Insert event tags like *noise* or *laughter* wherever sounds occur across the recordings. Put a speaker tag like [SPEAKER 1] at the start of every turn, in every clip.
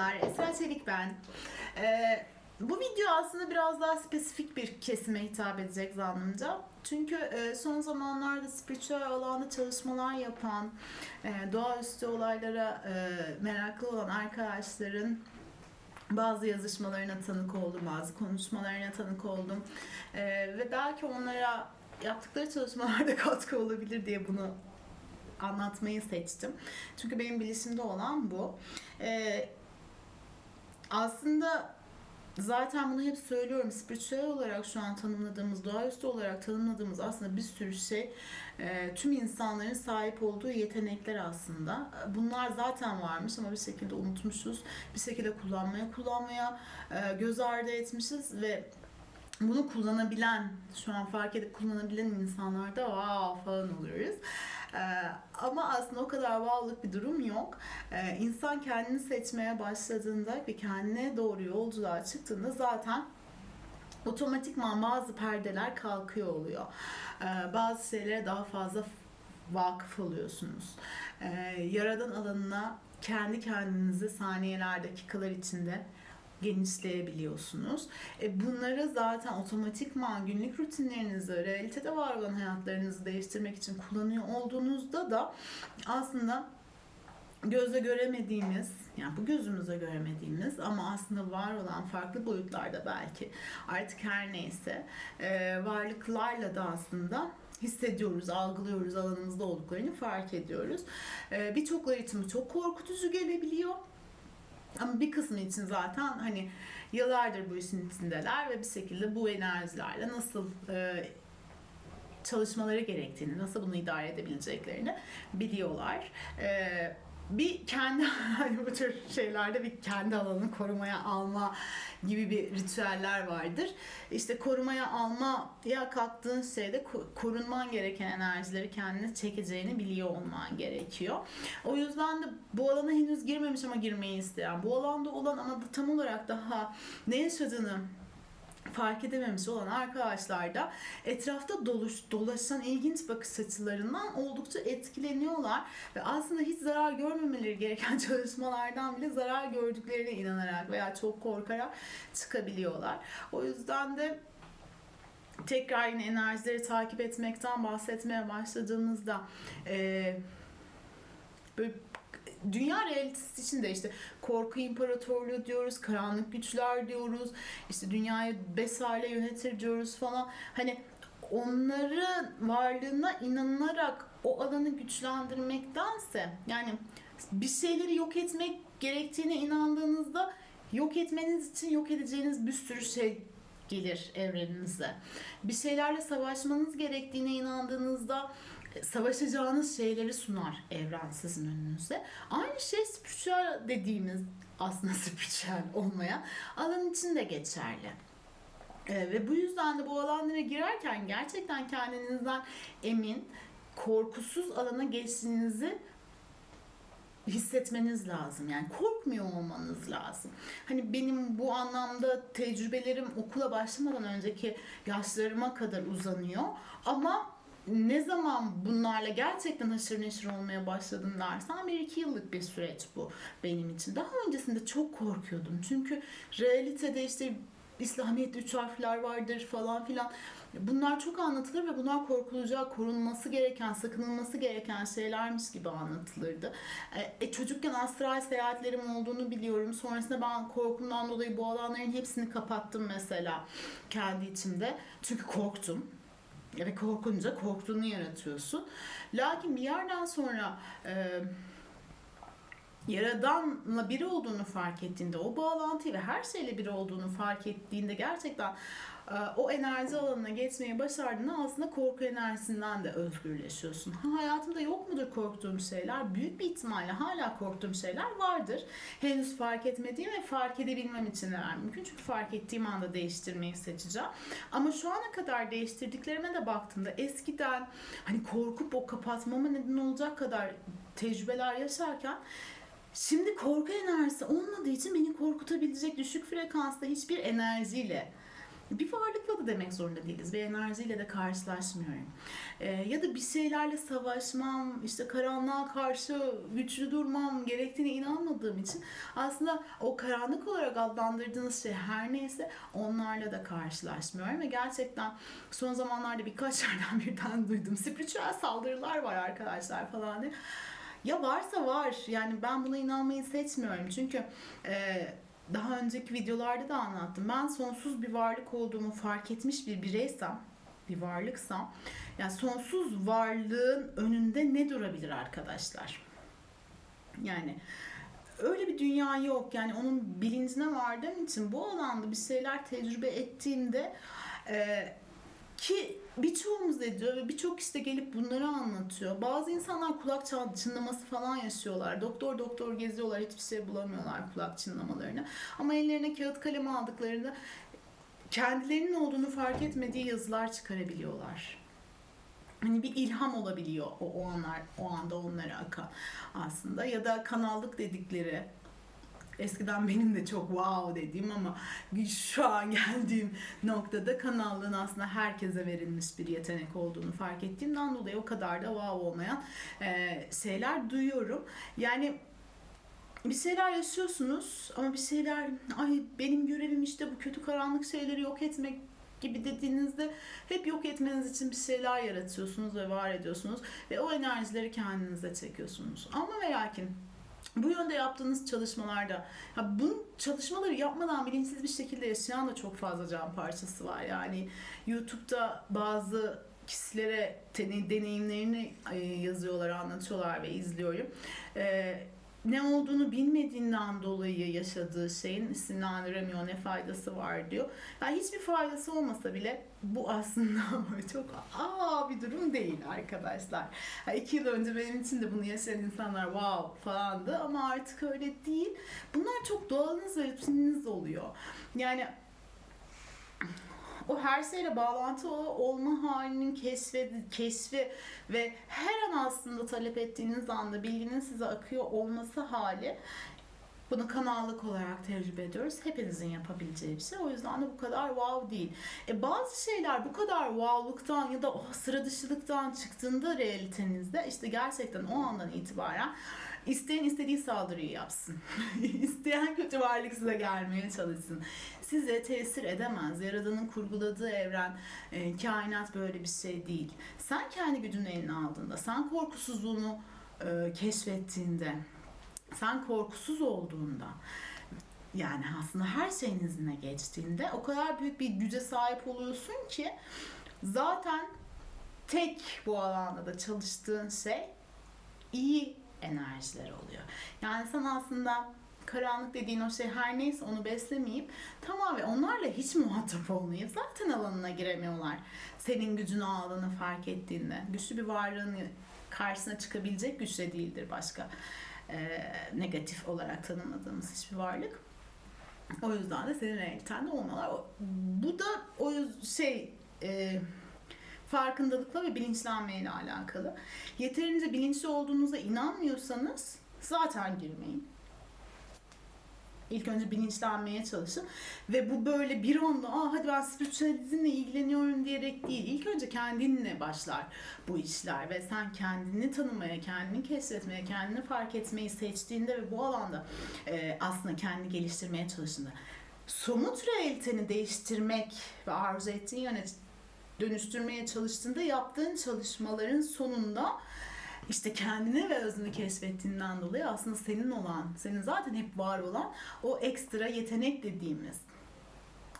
[SPEAKER 1] Merhabalar, Esra Çelik ben. Ee, bu video aslında biraz daha spesifik bir kesime hitap edecek zannımca. Çünkü e, son zamanlarda spiritüel alanda çalışmalar yapan, e, doğaüstü olaylara e, meraklı olan arkadaşların bazı yazışmalarına tanık oldum, bazı konuşmalarına tanık oldum. E, ve belki onlara yaptıkları çalışmalarda *laughs* katkı olabilir diye bunu anlatmayı seçtim. Çünkü benim bilişimde olan bu. Ee, aslında zaten bunu hep söylüyorum. Spiritüel olarak şu an tanımladığımız, doğaüstü olarak tanımladığımız aslında bir sürü şey e, tüm insanların sahip olduğu yetenekler aslında. Bunlar zaten varmış ama bir şekilde unutmuşuz. Bir şekilde kullanmaya kullanmaya e, göz ardı etmişiz ve bunu kullanabilen, şu an fark edip kullanabilen insanlarda wow falan oluyoruz. Ee, ama aslında o kadar bağlılık bir durum yok. Ee, insan kendini seçmeye başladığında ve kendine doğru yolculuğa çıktığında zaten otomatikman bazı perdeler kalkıyor oluyor. Ee, bazı şeylere daha fazla vakıf oluyorsunuz. Yaradan alanına kendi kendinizi saniyeler, dakikalar içinde genişleyebiliyorsunuz. E bunları zaten otomatikman günlük rutinlerinizi, realitede var olan hayatlarınızı değiştirmek için kullanıyor olduğunuzda da aslında gözle göremediğimiz, yani bu gözümüze göremediğimiz ama aslında var olan farklı boyutlarda belki artık her neyse e, varlıklarla da aslında hissediyoruz, algılıyoruz, alanımızda olduklarını fark ediyoruz. E, Birçokları için bu çok korkutucu gelebiliyor. Ama bir kısmı için zaten hani yıllardır bu işin içindeler ve bir şekilde bu enerjilerle nasıl e, çalışmaları gerektiğini, nasıl bunu idare edebileceklerini biliyorlar. E, bir kendi hani *laughs* bu tür şeylerde bir kendi alanını korumaya alma gibi bir ritüeller vardır. İşte korumaya almaya kalktığın şeyde korunman gereken enerjileri kendine çekeceğini biliyor olman gerekiyor. O yüzden de bu alana henüz girmemiş ama girmeyi isteyen, bu alanda olan ama tam olarak daha ne yaşadığını fark edememiş olan arkadaşlar da etrafta doluş, dolaşan ilginç bakış açılarından oldukça etkileniyorlar ve aslında hiç zarar görmemeleri gereken *laughs* çalışmalardan bile zarar gördüklerine inanarak veya çok korkarak çıkabiliyorlar. O yüzden de tekrar yine enerjileri takip etmekten bahsetmeye başladığımızda e, böyle dünya realitesi için de işte korku imparatorluğu diyoruz, karanlık güçler diyoruz, işte dünyayı besale yönetir diyoruz falan. Hani onların varlığına inanarak o alanı güçlendirmektense yani bir şeyleri yok etmek gerektiğine inandığınızda yok etmeniz için yok edeceğiniz bir sürü şey gelir evreninize. Bir şeylerle savaşmanız gerektiğine inandığınızda savaşacağınız şeyleri sunar evren sizin önünüze. Aynı şey spiritüel dediğimiz aslında *laughs* spiritüel olmayan alan için de geçerli. Ee, ve bu yüzden de bu alanlara girerken gerçekten kendinizden emin, korkusuz alana geçtiğinizi hissetmeniz lazım. Yani korkmuyor olmanız lazım. Hani benim bu anlamda tecrübelerim okula başlamadan önceki yaşlarıma kadar uzanıyor. Ama ne zaman bunlarla gerçekten haşır neşir olmaya başladım dersen bir iki yıllık bir süreç bu benim için. Daha öncesinde çok korkuyordum. Çünkü realitede işte İslamiyet'te üç harfler vardır falan filan. Bunlar çok anlatılır ve bunlar korkulacak, korunması gereken, sakınılması gereken şeylermiş gibi anlatılırdı. E, e, çocukken astral seyahatlerim olduğunu biliyorum. Sonrasında ben korkumdan dolayı bu alanların hepsini kapattım mesela kendi içimde. Çünkü korktum ve korkunca korktuğunu yaratıyorsun. Lakin bir yerden sonra e, Yaradanla biri olduğunu fark ettiğinde, o bağlantıyı ve her şeyle biri olduğunu fark ettiğinde gerçekten o enerji alanına geçmeyi başardığında aslında korku enerjisinden de özgürleşiyorsun. Ha, hayatımda yok mudur korktuğum şeyler? Büyük bir ihtimalle hala korktuğum şeyler vardır. Henüz fark etmediğim ve fark edebilmem için neler mümkün. Çünkü fark ettiğim anda değiştirmeyi seçeceğim. Ama şu ana kadar değiştirdiklerime de baktığımda eskiden hani korkup o kapatmama neden olacak kadar tecrübeler yaşarken Şimdi korku enerjisi olmadığı için beni korkutabilecek düşük frekansta hiçbir enerjiyle bir varlıkla da demek zorunda değiliz. Bir enerjiyle de karşılaşmıyorum. Ee, ya da bir şeylerle savaşmam, işte karanlığa karşı güçlü durmam gerektiğine inanmadığım için aslında o karanlık olarak adlandırdığınız şey her neyse onlarla da karşılaşmıyorum ve gerçekten son zamanlarda birkaç *laughs* yerden birden duydum. Spiritüel saldırılar var arkadaşlar falan diye. Ya varsa var. Yani ben buna inanmayı seçmiyorum. Çünkü e, daha önceki videolarda da anlattım. Ben sonsuz bir varlık olduğumu fark etmiş bir bireysem, bir varlıksam, yani sonsuz varlığın önünde ne durabilir arkadaşlar? Yani öyle bir dünya yok. Yani onun bilincine vardığım için bu alanda bir şeyler tecrübe ettiğimde e, ki birçoğumuz ediyor ve birçok işte gelip bunları anlatıyor. Bazı insanlar kulak çınlaması falan yaşıyorlar. Doktor doktor geziyorlar hiçbir şey bulamıyorlar kulak çınlamalarını. Ama ellerine kağıt kalem aldıklarında kendilerinin olduğunu fark etmediği yazılar çıkarabiliyorlar. Hani bir ilham olabiliyor o, o anlar, o anda onlara akan aslında. Ya da kanallık dedikleri Eskiden benim de çok wow dediğim ama şu an geldiğim noktada kanallığın aslında herkese verilmiş bir yetenek olduğunu fark ettiğimden dolayı o kadar da wow olmayan e, şeyler duyuyorum. Yani bir şeyler yaşıyorsunuz ama bir şeyler ay benim görevim işte bu kötü karanlık şeyleri yok etmek gibi dediğinizde hep yok etmeniz için bir şeyler yaratıyorsunuz ve var ediyorsunuz ve o enerjileri kendinize çekiyorsunuz. Ama ve lakin bu yönde yaptığınız çalışmalarda ya bu çalışmaları yapmadan bilinçsiz bir şekilde yaşayan da çok fazla can parçası var. Yani YouTube'da bazı kişilere deneyimlerini yazıyorlar, anlatıyorlar ve izliyorum. E, ne olduğunu bilmediğinden dolayı yaşadığı şeyin isimlendiremiyor, ne faydası var diyor. Yani hiçbir faydası olmasa bile bu aslında *laughs* çok aa bir durum değil arkadaşlar. Yani iki yıl önce benim için de bunu yaşayan insanlar wow falandı ama artık öyle değil. Bunlar çok doğalınız ve rutininiz oluyor. Yani o her şeyle bağlantılı olma halinin keşfi, keşfi ve her an aslında talep ettiğiniz anda bilginin size akıyor olması hali bunu kanallık olarak tecrübe ediyoruz. Hepinizin yapabileceği bir şey. O yüzden de bu kadar wow değil. E bazı şeyler bu kadar wowluktan ya da o sıra dışılıktan çıktığında realitenizde işte gerçekten o andan itibaren isteyen istediği saldırıyı yapsın. *laughs* İsteyen kötü varlık size gelmeye çalışsın. Size tesir edemez. Yaradanın kurguladığı evren, e, kainat böyle bir şey değil. Sen kendi gücünü eline aldığında, sen korkusuzluğunu e, keşfettiğinde, sen korkusuz olduğunda yani aslında her şeyin izine geçtiğinde o kadar büyük bir güce sahip oluyorsun ki zaten tek bu alanda da çalıştığın şey iyi enerjiler oluyor. Yani sen aslında karanlık dediğin o şey her neyse onu beslemeyip tamamen onlarla hiç muhatap olmayıp zaten alanına giremiyorlar. Senin gücünü aldığını fark ettiğinde. Güçlü bir varlığın karşısına çıkabilecek güçte değildir başka e, negatif olarak tanımladığımız hiçbir varlık. O yüzden de senin realitende olmuyorlar. O- Bu da o şey e, farkındalıkla ve bilinçlenmeyle alakalı. Yeterince bilinçli olduğunuza inanmıyorsanız zaten girmeyin. İlk önce bilinçlenmeye çalışın. Ve bu böyle bir anda Aa, hadi ben spiritüalizmle ilgileniyorum diyerek değil. İlk önce kendinle başlar bu işler. Ve sen kendini tanımaya, kendini keşfetmeye, kendini fark etmeyi seçtiğinde ve bu alanda e, aslında kendini geliştirmeye çalıştığında somut realiteni değiştirmek ve arzu ettiğin yöne dönüştürmeye çalıştığında yaptığın çalışmaların sonunda işte kendini ve özünü keşfettiğinden dolayı aslında senin olan, senin zaten hep var olan o ekstra yetenek dediğimiz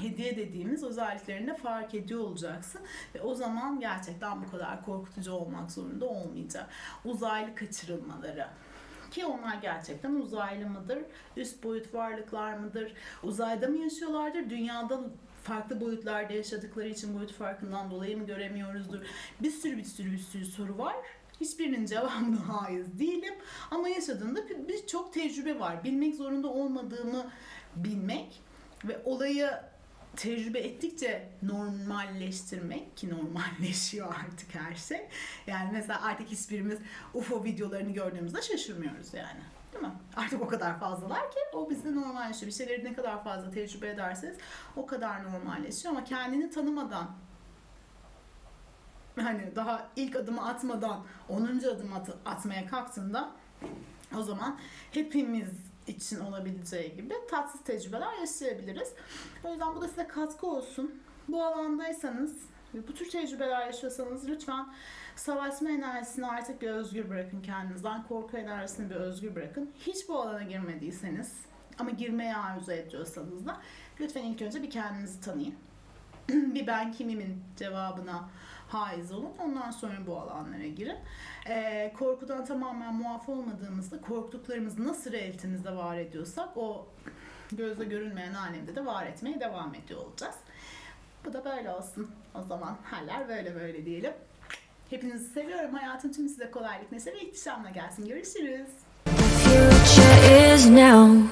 [SPEAKER 1] hediye dediğimiz özelliklerini de fark ediyor olacaksın ve o zaman gerçekten bu kadar korkutucu olmak zorunda olmayacak. Uzaylı kaçırılmaları ki onlar gerçekten uzaylı mıdır? Üst boyut varlıklar mıdır? Uzayda mı yaşıyorlardır? Dünyada farklı boyutlarda yaşadıkları için boyut farkından dolayı mı göremiyoruzdur? Bir sürü bir sürü bir sürü soru var. Hiçbirinin cevabına *laughs* haiz değilim. Ama yaşadığında bir- birçok tecrübe var. Bilmek zorunda olmadığımı bilmek ve olayı tecrübe ettikçe normalleştirmek ki normalleşiyor *laughs* artık her şey. Yani mesela artık hiçbirimiz UFO videolarını gördüğümüzde şaşırmıyoruz yani. Değil mi? Artık o kadar fazlalar ki o bizde normalleşiyor. Bir şeyleri ne kadar fazla tecrübe ederseniz o kadar normalleşiyor ama kendini tanımadan hani daha ilk adımı atmadan 10. adım at- atmaya kalktığında o zaman hepimiz için olabileceği gibi tatsız tecrübeler yaşayabiliriz. O yüzden bu da size katkı olsun. Bu alandaysanız ve bu tür tecrübeler yaşıyorsanız lütfen savaşma enerjisini artık bir özgür bırakın kendinizden. Korku enerjisini bir özgür bırakın. Hiç bu alana girmediyseniz ama girmeye arzu ediyorsanız da lütfen ilk önce bir kendinizi tanıyın. *clears throat* bir ben kimimin cevabına haiz olun. Ondan sonra bu alanlara girin. Ee, korkudan tamamen muaf olmadığımızda korktuklarımız nasıl realitemizde var ediyorsak o gözle görünmeyen alemde de var etmeye devam ediyor olacağız. Bu da böyle olsun. O zaman haller böyle böyle diyelim. Hepinizi seviyorum. Hayatın tüm size kolaylık, neşe ve ihtişamla gelsin. Görüşürüz.
[SPEAKER 2] Future is now.